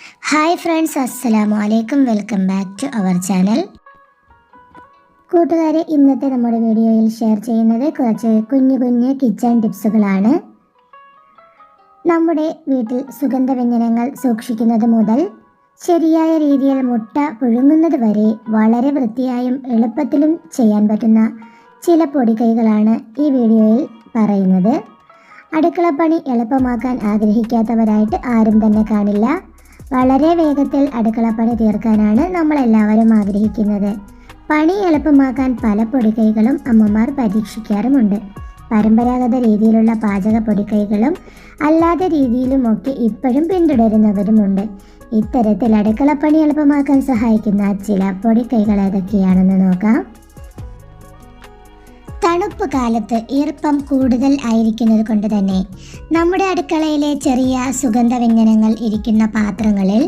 Hi friends അസ്സലാമു അലൈക്കും. Welcome back to our channel. കൂട്ടുകാരെ ഇന്നത്തെ നമ്മുടെ വീഡിയോയിൽ ഷെയർ ചെയ്യുന്നത് കുറച്ച് കുഞ്ഞു കുഞ്ഞു കിച്ചൺ ടിപ്സുകളാണ്. നമ്മുടെ വീട്ടിൽ സുഗന്ധവ്യഞ്ജനങ്ങൾ സൂക്ഷിക്കുന്നത് മുതൽ ശരിയായ രീതിയിൽ മുട്ട പുഴുങ്ങുന്നത് വരെ വളരെ വൃത്തിയായും എളുപ്പത്തിലും ചെയ്യാൻ പറ്റുന്ന ചില പൊടിക്കൈകളാണ് ഈ വീഡിയോയിൽ പറയുന്നത്. അടുക്കളപ്പണി എളുപ്പമാക്കാൻ ആഗ്രഹിക്കാത്തവരായിട്ട് ആരും തന്നെ കാണില്ല. വളരെ വേഗത്തിൽ അടുക്കളപ്പണി തീർക്കാനാണ് നമ്മളെല്ലാവരും ആഗ്രഹിക്കുന്നത്. പണി എളുപ്പമാക്കാൻ പല പൊടിക്കൈകളും അമ്മമാർ പരീക്ഷിക്കാറുമുണ്ട്. പരമ്പരാഗത രീതിയിലുള്ള പാചക പൊടിക്കൈകളും അല്ലാത്ത രീതിയിലുമൊക്കെ ഇപ്പോഴും പിന്തുടരുന്നവരുമുണ്ട്. ഇത്തരത്തിൽ അടുക്കളപ്പണി എളുപ്പമാക്കാൻ സഹായിക്കുന്ന ചില പൊടിക്കൈകൾ ഏതൊക്കെയാണെന്ന് നോക്കാം. തണുപ്പ് കാലത്ത് ഈർപ്പം കൂടുതൽ ആയിരിക്കുന്നത് കൊണ്ട് തന്നെ നമ്മുടെ അടുക്കളയിലെ ചെറിയ സുഗന്ധ വ്യഞ്ജനങ്ങൾ ഇരിക്കുന്ന പാത്രങ്ങളിൽ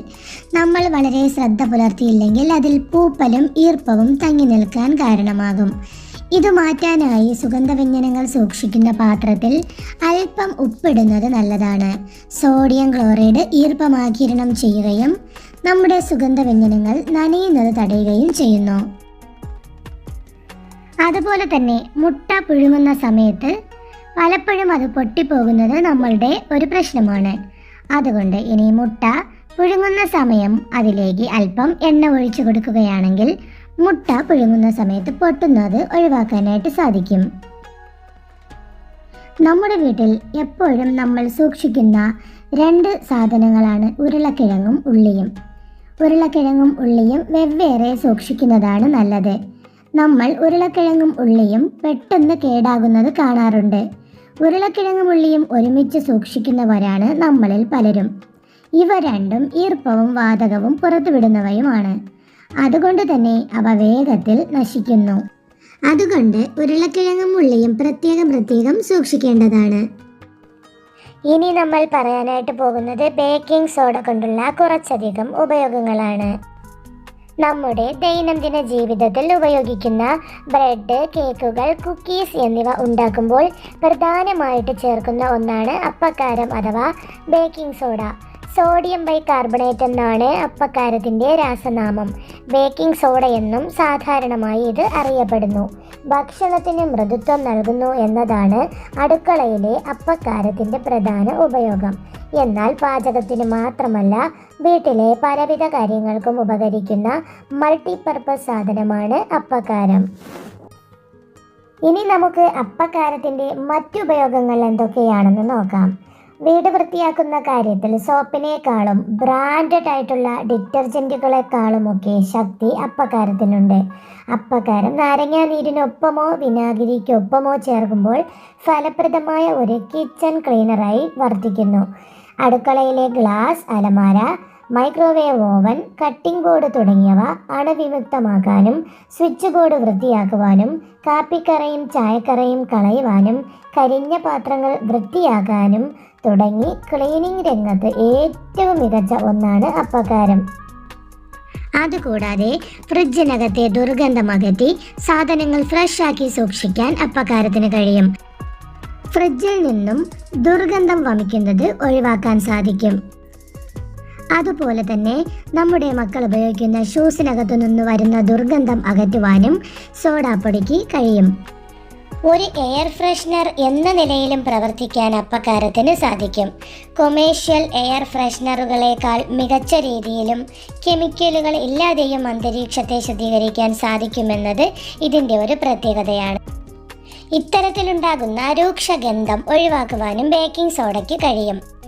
നമ്മൾ വളരെ ശ്രദ്ധ പുലർത്തിയില്ലെങ്കിൽ അതിൽ പൂപ്പലും ഈർപ്പവും തങ്ങി നിൽക്കാൻ കാരണമാകും. ഇത് മാറ്റാനായി സുഗന്ധവ്യഞ്ജനങ്ങൾ സൂക്ഷിക്കുന്ന പാത്രത്തിൽ അല്പം ഉപ്പിടുന്നത് നല്ലതാണ്. സോഡിയം ക്ലോറൈഡ് ഈർപ്പമാകിരണം ചെയ്യുകയും നമ്മുടെ സുഗന്ധവ്യഞ്ജനങ്ങൾ നനയുന്നത് തടയുകയും ചെയ്യുന്നു. അതുപോലെ തന്നെ മുട്ട പുഴുങ്ങുന്ന സമയത്ത് പലപ്പോഴും അത് പൊട്ടിപ്പോകുന്നത് നമ്മളുടെ ഒരു പ്രശ്നമാണ്. അതുകൊണ്ട് ഇനി മുട്ട പുഴുങ്ങുന്ന സമയം അതിലേക്ക് അല്പം എണ്ണ ഒഴിച്ചു കൊടുക്കുകയാണെങ്കിൽ മുട്ട പുഴുങ്ങുന്ന സമയത്ത് പൊട്ടുന്നത് ഒഴിവാക്കാനായിട്ട് സാധിക്കും. നമ്മുടെ വീട്ടിൽ എപ്പോഴും നമ്മൾ സൂക്ഷിക്കുന്ന രണ്ട് സാധനങ്ങളാണ് ഉരുളക്കിഴങ്ങും ഉള്ളിയും. ഉരുളക്കിഴങ്ങും ഉള്ളിയും വെവ്വേറെ സൂക്ഷിക്കുന്നതാണ് നല്ലത്. നമ്മൾ ഉരുളക്കിഴങ്ങും ഉള്ളിയും പെട്ടെന്ന് കേടാകുന്നത് കാണാറുണ്ട്. ഉരുളക്കിഴങ്ങും ഉള്ളിയും ഒരുമിച്ച് സൂക്ഷിക്കുന്നവരാണ് നമ്മളിൽ പലരും. ഇവ രണ്ടും ഈർപ്പവും വാതകവും പുറത്തുവിടുന്നവയുമാണ്. അതുകൊണ്ട് തന്നെ അവ വേഗത്തിൽ നശിക്കുന്നു. അതുകൊണ്ട് ഉരുളക്കിഴങ്ങും ഉള്ളിയും പ്രത്യേകം പ്രത്യേകം സൂക്ഷിക്കേണ്ടതാണ്. ഇനി നമ്മൾ പറയാനായിട്ട് പോകുന്നത് ബേക്കിംഗ് സോഡ കൊണ്ടുള്ള കുറച്ചധികം ഉപയോഗങ്ങളാണ്. നമ്മുടെ ദൈനംദിന ജീവിതത്തിൽ ഉപയോഗിക്കുന്ന ബ്രെഡ് കേക്കുകൾ കുക്കീസ് എന്നിവ ഉണ്ടാക്കുമ്പോൾ പ്രധാനമായിട്ട് ചേർക്കുന്ന ഒന്നാണ് അപ്പക്കാരം അഥവാ baking soda. Sodium bicarbonate എന്നാണ് അപ്പക്കാരത്തിന്റെ രാസനാമം. ബേക്കിംഗ് സോഡ എന്നും സാധാരണമായി ഇത് അറിയപ്പെടുന്നു. ഭക്ഷണത്തിന് മൃദുത്വം നൽകുന്നു എന്നതാണ് അടുക്കളയിലെ അപ്പക്കാരത്തിന്റെ പ്രധാന ഉപയോഗം. എന്നാൽ പാചകത്തിന് മാത്രമല്ല വീട്ടിലെ പലവിധ കാര്യങ്ങൾക്കും ഉപകരിക്കുന്ന മൾട്ടിപർപ്പസ് സാധനമാണ് അപ്പക്കാരം. ഇനി നമുക്ക് അപ്പക്കാരത്തിന്റെ മറ്റുപയോഗങ്ങൾ എന്തൊക്കെയാണെന്ന് നോക്കാം. വീട് വൃത്തിയാക്കുന്ന കാര്യത്തിൽ സോപ്പിനേക്കാളും ബ്രാൻഡഡ് ആയിട്ടുള്ള ഡിറ്റർജന്റുകളെക്കാളുമൊക്കെ ശക്തി അപ്പക്കാരത്തിനുണ്ട് അപ്പക്കാരം നാരങ്ങാ നീരിനൊപ്പമോ വിനാഗിരിക്കൊപ്പമോ ചേർക്കുമ്പോൾ ഫലപ്രദമായ ഒരു കിച്ചൺ ക്ലീനറായി വർത്തിക്കുന്നു. അടുക്കളയിലെ ഗ്ലാസ് അലമാര മൈക്രോവേവ് ഓവൻ കട്ടിംഗ് ബോർഡ് തുടങ്ങിയവ അണുവിമുക്തമാക്കാനും സ്വിച്ച് ബോർഡ് വൃത്തിയാക്കുവാനും കാപ്പിക്കറയും ചായക്കറയും കളയുവാനും കരിഞ്ഞ പാത്രങ്ങൾ വൃത്തിയാക്കാനും തുടങ്ങി ക്ലീനിങ് രംഗത്ത് ഏറ്റവും മികച്ച ഒന്നാണ് അപ്പകാരം അതുകൂടാതെ ഫ്രിഡ്ജിനകത്തെ ദുർഗന്ധം അകറ്റി സാധനങ്ങൾ ഫ്രഷ് ആക്കി സൂക്ഷിക്കാൻ അപ്പക്കാരത്തിന് കഴിയും. ഫ്രിഡ്ജിൽ നിന്നും ദുർഗന്ധം വമിക്കുന്നത് ഒഴിവാക്കാൻ സാധിക്കും. അതുപോലെ തന്നെ നമ്മുടെ മക്കൾ ഉപയോഗിക്കുന്ന ഷൂസിനകത്തു നിന്ന് വരുന്ന ദുർഗന്ധം അകറ്റുവാനും സോഡാപ്പൊടിക്ക് കഴിയും. ഒരു എയർ ഫ്രഷ്നർ എന്ന നിലയിലും പ്രവർത്തിക്കാൻ അപ്പക്കാരത്തിന് സാധിക്കും. കൊമേഴ്ഷ്യൽ എയർ ഫ്രഷ്നറുകളേക്കാൾ മികച്ച രീതിയിലും കെമിക്കലുകൾ ഇല്ലാതെയും അന്തരീക്ഷത്തെ ശുദ്ധീകരിക്കാൻ സാധിക്കുമെന്നത് ഇതിന്റെ ഒരു പ്രത്യേകതയാണ്. ഇത്തരത്തിലുണ്ടാകുന്ന രൂക്ഷഗന്ധം ഒഴിവാക്കുവാനും ബേക്കിംഗ് സോഡയ്ക്ക് കഴിയും.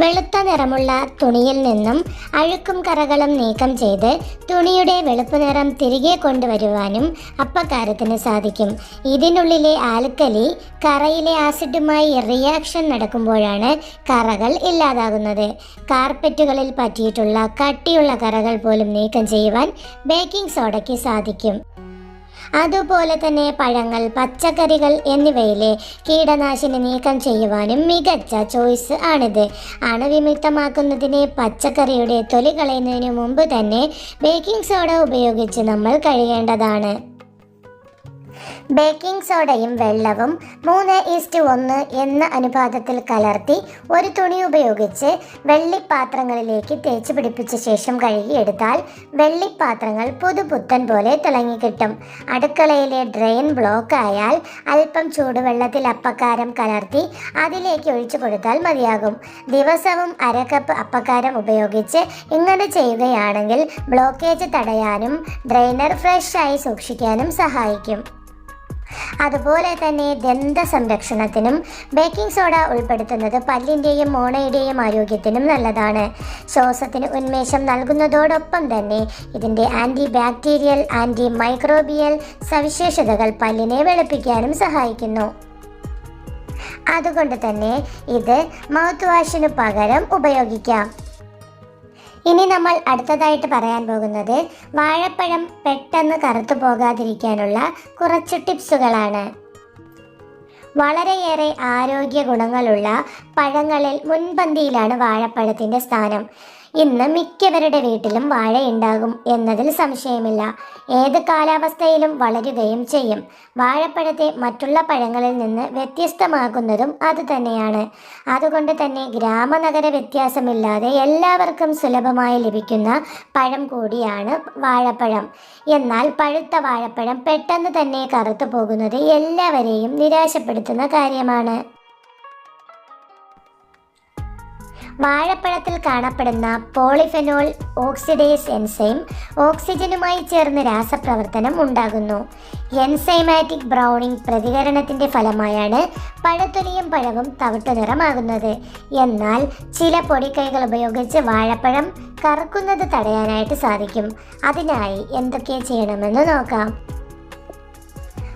വെളുത്ത നിറമുള്ള തുണിയിൽ നിന്നും അഴുക്കും കറകളും നീക്കം ചെയ്ത് തുണിയുടെ വെളുപ്പ് നിറം തിരികെ കൊണ്ടുവരുവാനും അപ്പക്കാരത്തിന് സാധിക്കും. ഇതിനുള്ളിലെ ആൽക്കലി കറയിലെ ആസിഡുമായി റിയാക്ഷൻ നടക്കുമ്പോഴാണ് കറകൾ ഇല്ലാതാകുന്നത്. കാർപ്പറ്റുകളിൽ പറ്റിയിട്ടുള്ള കട്ടിയുള്ള കറകൾ പോലും നീക്കം ചെയ്യുവാൻ ബേക്കിംഗ് സോഡയ്ക്ക് സാധിക്കും. അതുപോലെ തന്നെ പഴങ്ങൾ പച്ചക്കറികൾ എന്നിവയിലെ കീടനാശിനി നീക്കം ചെയ്യുവാനും മികച്ച ചോയ്സ് ആണിത്. അണുവിമുക്തമാക്കുന്നതിന് പച്ചക്കറിയുടെ തൊലി കളയുന്നതിന് മുമ്പ് തന്നെ ബേക്കിംഗ് സോഡ ഉപയോഗിച്ച് നമ്മൾ കഴുകേണ്ടതാണ് ബേക്കിംഗ് സോഡയും വെള്ളവും മൂന്ന് ഈസ്റ്റ് ഒന്ന് എന്ന അനുപാതത്തിൽ കലർത്തി ഒരു തുണി ഉപയോഗിച്ച് വെള്ളിപ്പാത്രങ്ങളിലേക്ക് തേച്ച് പിടിപ്പിച്ച ശേഷം കഴുകിയെടുത്താൽ വെള്ളിപ്പാത്രങ്ങൾ പുതുപുത്തൻ പോലെ തിളങ്ങിക്കിട്ടും. അടുക്കളയിലെ ഡ്രെയിൻ ബ്ലോക്ക് ആയാൽ അല്പം ചൂടുവെള്ളത്തിൽ അപ്പക്കാരം കലർത്തി അതിലേക്ക് ഒഴിച്ചു കൊടുത്താൽ മതിയാകും. ദിവസവും അര കപ്പ് അപ്പക്കാരം ഉപയോഗിച്ച് ഇങ്ങനെ ചെയ്യുകയാണെങ്കിൽ ബ്ലോക്കേജ് തടയാനും ഡ്രെയിനർ ഫ്രഷ് ആയി സൂക്ഷിക്കാനും സഹായിക്കും. അതുപോലെ തന്നെ ദന്ത സംരക്ഷണത്തിനും ബേക്കിംഗ് സോഡ ഉൾപ്പെടുത്തുന്നത് പല്ലിന്റെയും മോണയുടെയും ആരോഗ്യത്തിനും നല്ലതാണ്. ശ്വാസത്തിന് ഉന്മേഷം നൽകുന്നതോടൊപ്പം തന്നെ ഇതിന്റെ ആന്റി ബാക്ടീരിയൽ ആന്റി മൈക്രോബിയൽ സവിശേഷതകൾ പല്ലിനെ വെളുപ്പിക്കാനും സഹായിക്കുന്നു. അതുകൊണ്ട് തന്നെ ഇത് മൗത്ത് വാഷിനു പകരം ഉപയോഗിക്കാം. ഇനി നമ്മൾ അടുത്തതായിട്ട് പറയാൻ പോകുന്നത് വാഴപ്പഴം പെട്ടെന്ന് കറുത്തു പോകാതിരിക്കാനുള്ള കുറച്ച് ടിപ്സുകളാണ്. വളരെയേറെ ആരോഗ്യ ഗുണങ്ങളുള്ള പഴങ്ങളിൽ മുൻപന്തിയിലാണ് വാഴപ്പഴത്തിന്റെ സ്ഥാനം. ഇന്ന് മിക്കവരുടെ വീട്ടിലും വാഴയുണ്ടാകും എന്നതിൽ സംശയമില്ല. ഏത് കാലാവസ്ഥയിലും വളരുകയും ചെയ്യും. വാഴപ്പഴത്തെ മറ്റുള്ള പഴങ്ങളിൽ നിന്ന് വ്യത്യസ്തമാകുന്നതും അതുതന്നെയാണ് അതുകൊണ്ട് തന്നെ ഗ്രാമനഗര വ്യത്യാസമില്ലാതെ എല്ലാവർക്കും സുലഭമായി ലഭിക്കുന്ന പഴം കൂടിയാണ് വാഴപ്പഴം. എന്നാൽ പഴുത്ത വാഴപ്പഴം പെട്ടെന്ന് തന്നെ കറുത്തു പോകുന്നത് എല്ലാവരെയും നിരാശപ്പെടുത്തുന്ന കാര്യമാണ്. വാഴപ്പഴത്തിൽ കാണപ്പെടുന്ന പോളിഫെനോൾ ഓക്സിഡേസ് എൻസൈം ഓക്സിജനുമായി ചേർന്ന് രാസപ്രവർത്തനം ഉണ്ടാകുന്നു. എൻസൈമാറ്റിക് ബ്രൗണിംഗ് പ്രതികരണത്തിന്റെ ഫലമായാണ് പഴത്തൊലിയും പഴവും തവിട്ടു നിറമാകുന്നത്. എന്നാൽ ചില പൊടിക്കൈകൾ ഉപയോഗിച്ച് വാഴപ്പഴം കറക്കുന്നത് തടയാനായിട്ട് സാധിക്കും. അതിനായി എന്തൊക്കെ ചെയ്യണമെന്ന് നോക്കാം.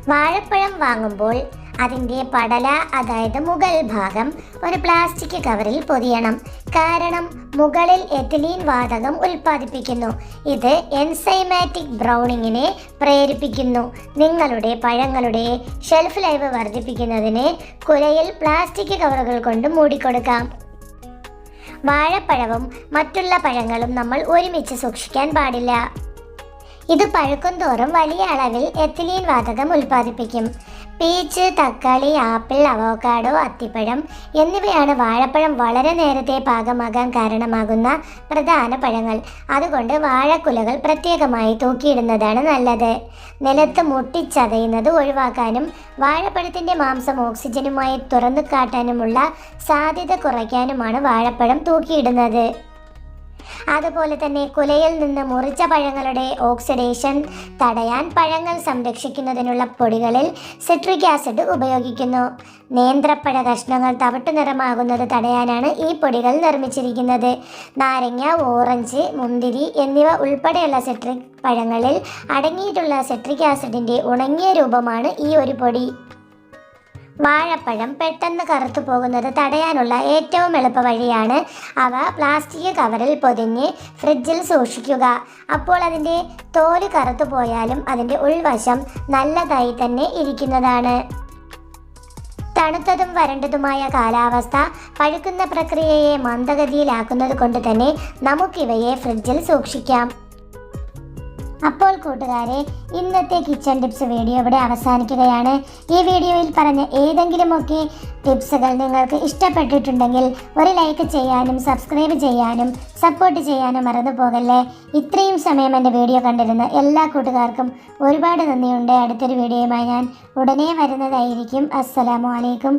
വാഴപ്പഴം വാങ്ങുമ്പോൾ അതിന്റെ പടല അതായത് മുകൾ ഭാഗം ഒരു പ്ലാസ്റ്റിക് കവറിൽ പൊതിയണം. കാരണം മുകളിൽ എഥിലീൻ വാതകം ഉൽപ്പാദിപ്പിക്കുന്നു. ഇത് എൻസൈമാറ്റിക് ബ്രൗണിങ്ങിനെ പ്രേരിപ്പിക്കുന്നു. നിങ്ങളുടെ പഴങ്ങളുടെ ഷെൽഫ് ലൈഫ് വർദ്ധിപ്പിക്കുന്നതിന് കുലയിൽ പ്ലാസ്റ്റിക് കവറുകൾ കൊണ്ട് മൂടിക്കൊടുക്കാം. വാഴപ്പഴവും മറ്റുള്ള പഴങ്ങളും നമ്മൾ ഒരുമിച്ച് സൂക്ഷിക്കാൻ പാടില്ല. ഇത് പഴുക്കും തോറും വലിയ അളവിൽ എത്തിലീൻ വാതകം ഉൽപ്പാദിപ്പിക്കും. പീച്ച് തക്കാളി ആപ്പിൾ അവോക്കാഡോ അത്തിപ്പഴം എന്നിവയാണ് വാഴപ്പഴം വളരെ നേരത്തെ പാകമാകാൻ കാരണമാകുന്ന പ്രധാന പഴങ്ങൾ. അതുകൊണ്ട് വാഴക്കുലകൾ പ്രത്യേകമായി തൂക്കിയിടുന്നതാണ് നല്ലത്. നിലത്ത് മുട്ടിച്ചതയുന്നത് ഒഴിവാക്കാനും വാഴപ്പഴത്തിന്റെ മാംസം ഓക്സിജനുമായി തുറന്നു കാട്ടാനുമുള്ള സാധ്യത കുറയ്ക്കാനുമാണ് വാഴപ്പഴം തൂക്കിയിടുന്നത്. അതുപോലെ തന്നെ കുലയിൽ നിന്ന് മുറിച്ച പഴങ്ങളുടെ ഓക്സിഡേഷൻ തടയാൻ പഴങ്ങൾ സംരക്ഷിക്കുന്നതിനുള്ള പൊടികളിൽ സിട്രിക് ആസിഡ് ഉപയോഗിക്കുന്നു. നേന്ത്രപ്പഴ കഷ്ണങ്ങൾ തവിട്ടു നിറമാകുന്നത് തടയാനാണ് ഈ പൊടികൾ നിർമ്മിച്ചിരിക്കുന്നത്. നാരങ്ങ ഓറഞ്ച് മുന്തിരി എന്നിവ ഉൾപ്പെടെയുള്ള സിട്രിക് പഴങ്ങളിൽ അടങ്ങിയിട്ടുള്ള സിട്രിക് ആസിഡിന്റെ ഉണങ്ങിയ രൂപമാണ് ഈ ഒരു പൊടി. വാഴപ്പഴം പെട്ടെന്ന് കറുത്തു പോകുന്നത് തടയാനുള്ള ഏറ്റവും എളുപ്പ വഴിയാണ്. അവ പ്ലാസ്റ്റിക് കവറിൽ പൊതിഞ്ഞ് ഫ്രിഡ്ജിൽ സൂക്ഷിക്കുക. അപ്പോൾ അതിന്റെ തോൽ കറുത്തു പോയാലും അതിന്റെ ഉൾവശം നല്ലതായി തന്നെ ഇരിക്കുന്നതാണ്. തണുത്തതും വരണ്ടതുമായ കാലാവസ്ഥ പഴുക്കുന്ന പ്രക്രിയയെ മന്ദഗതിയിലാക്കുന്നത് കൊണ്ട് തന്നെ നമുക്കിവയെ ഫ്രിഡ്ജിൽ സൂക്ഷിക്കാം. അപ്പോൾ കൂട്ടുകാരെ ഇന്നത്തെ കിച്ചൺ ടിപ്സ് വീഡിയോ ഇവിടെ അവസാനിക്കുകയാണ്. ഈ വീഡിയോയിൽ പറഞ്ഞ ഏതെങ്കിലുമൊക്കെ ടിപ്സുകൾ നിങ്ങൾക്ക് ഇഷ്ടപ്പെട്ടിട്ടുണ്ടെങ്കിൽ ഒരു ലൈക്ക് ചെയ്യാനും സബ്സ്ക്രൈബ് ചെയ്യാനും സപ്പോർട്ട് ചെയ്യാനും മറന്നു പോകല്ലേ? ഇത്രയും സമയം എന്റെ വീഡിയോ കണ്ടിരുന്ന എല്ലാ കൂട്ടുകാർക്കും ഒരുപാട് നന്ദിയുണ്ട്. അടുത്തൊരു വീഡിയോയുമായി ഞാൻ ഉടനെ വരുന്നതായിരിക്കും. അസ്സലാമു അലൈക്കും.